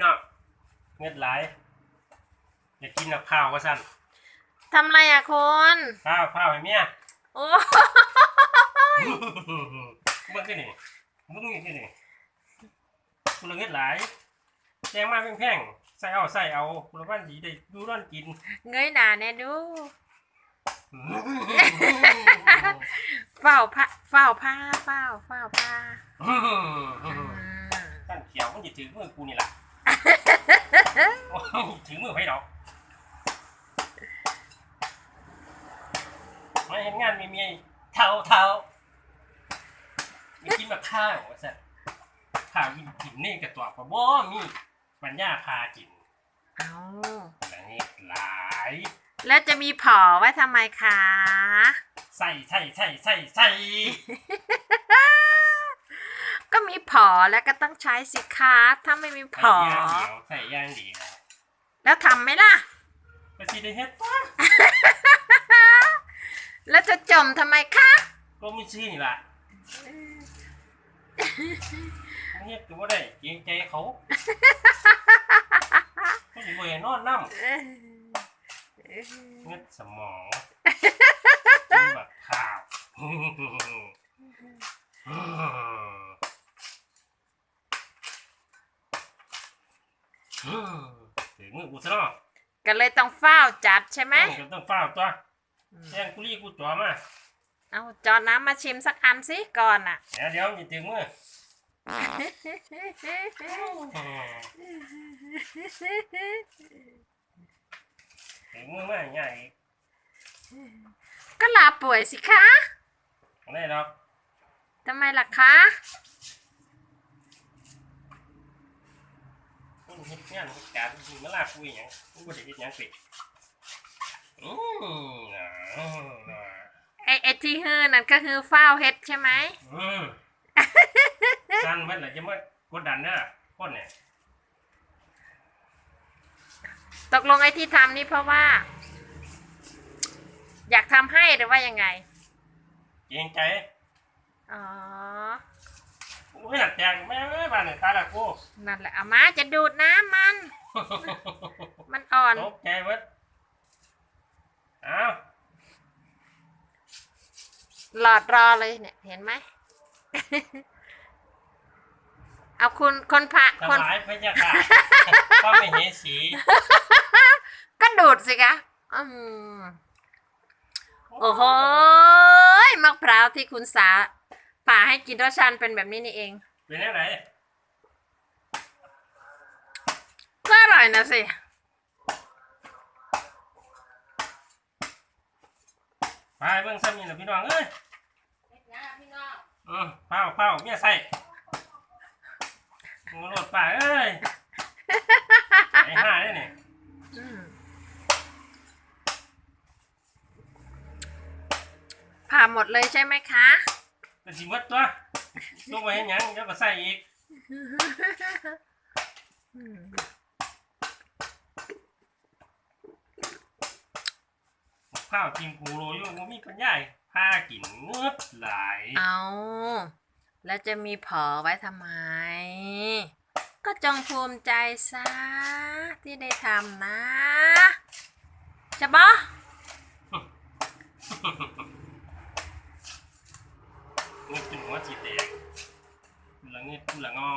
เนาะเงือดไหลายอยากกินกับข้าวก็สั่นทำไรอะคนข้าวข้าวให้เมียโอ้มึงขึ้นนี่มึงขึ้นนี่กูละเงือดไหลายแจงมาแพงๆใส่เอาใส่เอากูละวันดีได้ดูร้อนกิน เงยหน้าแน่ดูเฝ้าผ้าเฝ้าผ้าเฝ้าเฝ้าผ้าอืมท่านเขียวมันจะถือมือกูนี่แหละ ถือมือให้ดอกมาเห็นงานมีเมียเท่าเท่าไม่กินแบบข้าวว่าสัตว์ข้าวกินกินนี่กับตัวปะบ่มีปัญญาพากินเอาอะไรนี่หลาย แล้วจะมีผอไว้ทำไมคะ ใส่ใส่ใส่ใส่ใส่ ก็มีผอแล้วก็ต้องใช้สิคะถ้าไม่มีผใส่อย่างเดียวใส่ย่างเดียวแล้วทำไหมล่ะ ก็สิได้เฮ็ดปะแล้วจะจมทำไมคะ ก็ไม่ชื่อนี่ล่ะเฮ็ดก็บ่ได้เกรงใจเขาเขาสิบ่ให้นอนน้ำเออเงืดสมองกินแบบข้าว ถึงมือกูซะเนาะก็เลยต้องเฝ้าจัดใช่ไหมก็ต้องเฝ้าตัวแย่งกุลี่กูตัวมาเอาจอน้ำมาชิมสักอันสิก่อนอะ เดี๋ยวเดี๋ยวจะถึงมือถึงมือมาง่ายอีกก็ลาป่วยสิคะได้ดอกทำไมล่ะคะ มึงเฮ็ดงานเฮ็ดการมึงมาลากกูอีหยังมึงบ่ได้เฮ็ดหยังปิดอืมน่ะอืมน่ะไอไอที่ฮือนั่นก็คือเฝ้าเฮ็ดใช่ไหม อืมสั้นเบิดล่ะจะมากดดันเด้อคนเนี่ยตกลงไอที่ทำนี่เพราะว่า อยากทำให้หรือว่ายังไง เกรงใจ อ๋อกูไม่ อยากแจงแม่เอ้ยบ้านเนี่ยตายละกูนั่นแหละเอามาจะดูดน้ำมัน มันอ่อน ตกใจเบิดเอ้าหลอดรอเลยเนี่ย เห็นไหม เอาคุณคนพระถคน วายพระเจ้าค่ะก็ไม่เห็นสีก็ดูดสิคะอืมโอ้โหยมะพร้าวที่คุณสา ผ่าให้กินรสชาติเป็นแบบนี้นี่เอง เป็นยังไงก็อร่อยนะสิไปเบิ่งซ้ำนี่ล่ะพี่น้องเอ้ยอืมเป้าเป้าเมียใส่งูโลดป่าเอ้ยไอ้ห่าได้นี่อืมผ่าหมดเลยใช่ไหมคะ เป็สิหมดตัวลงไปเห็นหยังเดี๋ยวก็ใส่อีกอืมข้าวกินกูโรอยู่บ่มีปัญญาพากินเงือดหลายเอาแล้วจะมีผอไว้ทำไม ก็จงภูมิใจซะที่ได้ทำนะจะบอ เงือดจนหัวจีแตกกูละเงือดกูละงอ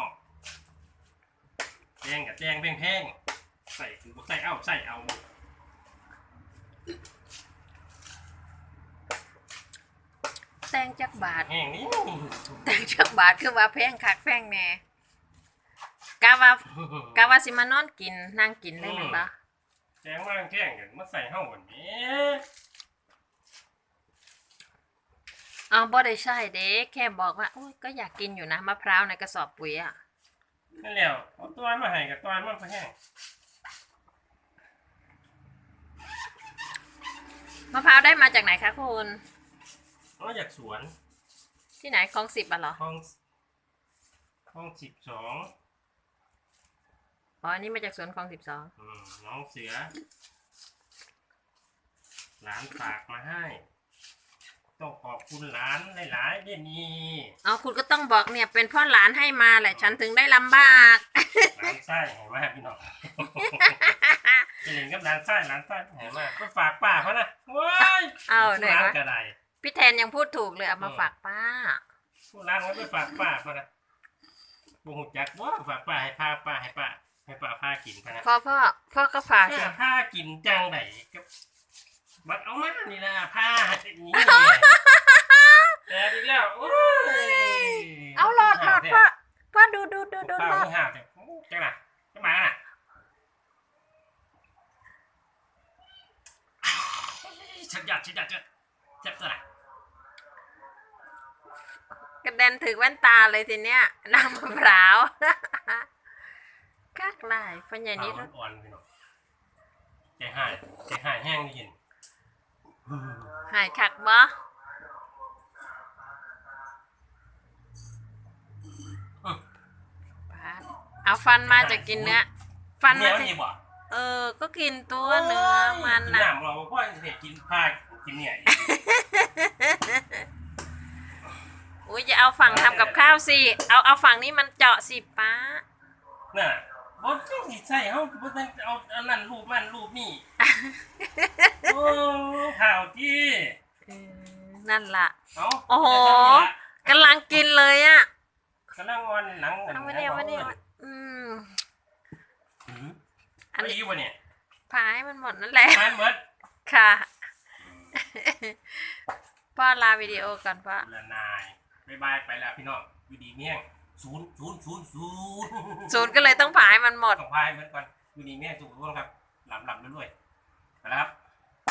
แจงกับแจงแพงๆใส่กูบ่ใส่เอาใส่เอาแตงจักบาทแห้งนี่แตงจักบาทคือว่าแพงคักแพงแน่กะว่ากะว่าสิมานอนกินนั่งกินเลยแมันปะแจงว่างแจ้งกันมาใส่ห้องวันนี้ เอาบ่ได้ใช่เด้แค่บอกว่าโอ้ยก็อยากกินอยู่นะมะพร้าวในกระสอบปุ๋ยอะนั่นแหล้วเอาตัวมาให้กับตัวมันไปแห้งมะพร้าวได้มาจากไหนคะคุณเอาจากสวนที่ไหนคลองสิบอะเหรอห้องห้องสิบสองอ๋ออันนี้มาจากสวนคลองสิบสองอืมน้องเสือ หลานฝากมาให้ ต้องขอบคุณหลานหลายๆเด่นนี่เอาคุณก็ต้องบอกเนี่ย เป็นเพ่อหลานให้มาแหละฉันถึงได้ลำบากร้านไส้เห็นไหมพี่น้องจะเห็นกับร้านไส้ร้านไส้เห็นไหมก็ฝากป้าเขานะว้ายเอาไหนร้านวะกระไดพี่แทนยังพูดถูกเลยเอามาฝากป้า ผู้ร้านเขาไปฝากป้าเขานะบุหุจักว่าฝากป้าให้ป้าป้าให้ป้าให้ป้าพากินพะนะ พ่อพ่อพ่อก็ฝากสิป้าพากินจังไหนก็บัดเอามานี่นะผ้าอย่างนี้แต่ดีแล้วโอ้ย เอาหลอดหลอดพ่อพ่อดูดูดูดู ป้า หลอด ไม่ห่าวแต่จังน่ะจะมาน่ะ ฉันอยากฉันอยากจะเจ็บตัวน่ะกระเด็นถึงแว่นตาเลยทีเนี้ยน้ำมะพร้าวกากลายปัญญานี้ปลาอ่อนๆพี่น้องใจหายใจหายแห้งได้ยินหายคักบ่เอาฟันมาจะกินเนื้อฟันเนื้มาอจะนี่บ่ เออ ก็กินตัวเนื้อมันกินน่ะน้ำเราเพราะเห็นกินผ้ากินเนี่ยอีกอุ้ยจะเอาฝั่งทำกับข้าวสิ เอาเอาฝั่งนี้มันเจาะสิป้า น่ะบ่ต้องสิใส่เฮาบ่ต้องเอาอันนั้นรูปมันรูปนี่โอ้ข่าวที่อืมนั่นล่ะ เอาโอ้โห จะทำนี่ล่ะ กำลังกินเลยอะ กำลังงอนหนัง เอามาเนี่ยมาเนี่ยอืม หืม อั อั น น นี้ นี้วะเนี่ย พาให้มันหมดนั่นแหละมันเบิดค่ะ พ่อลาวิดีโอก่อนพ่อ ละนายบายบายไปแล้วพี่น้องอยู่ดีเมี่ยงศูนย์ศูนย์ศูนย์ศูนย์ศูนย์ก็เลยต้องผ่าให้มันหมด ต้องพายเหมือนกันอยู่ดีเมี่ยงถูกต้องครับหลับหลับเรื่อยๆไปแล้วครับ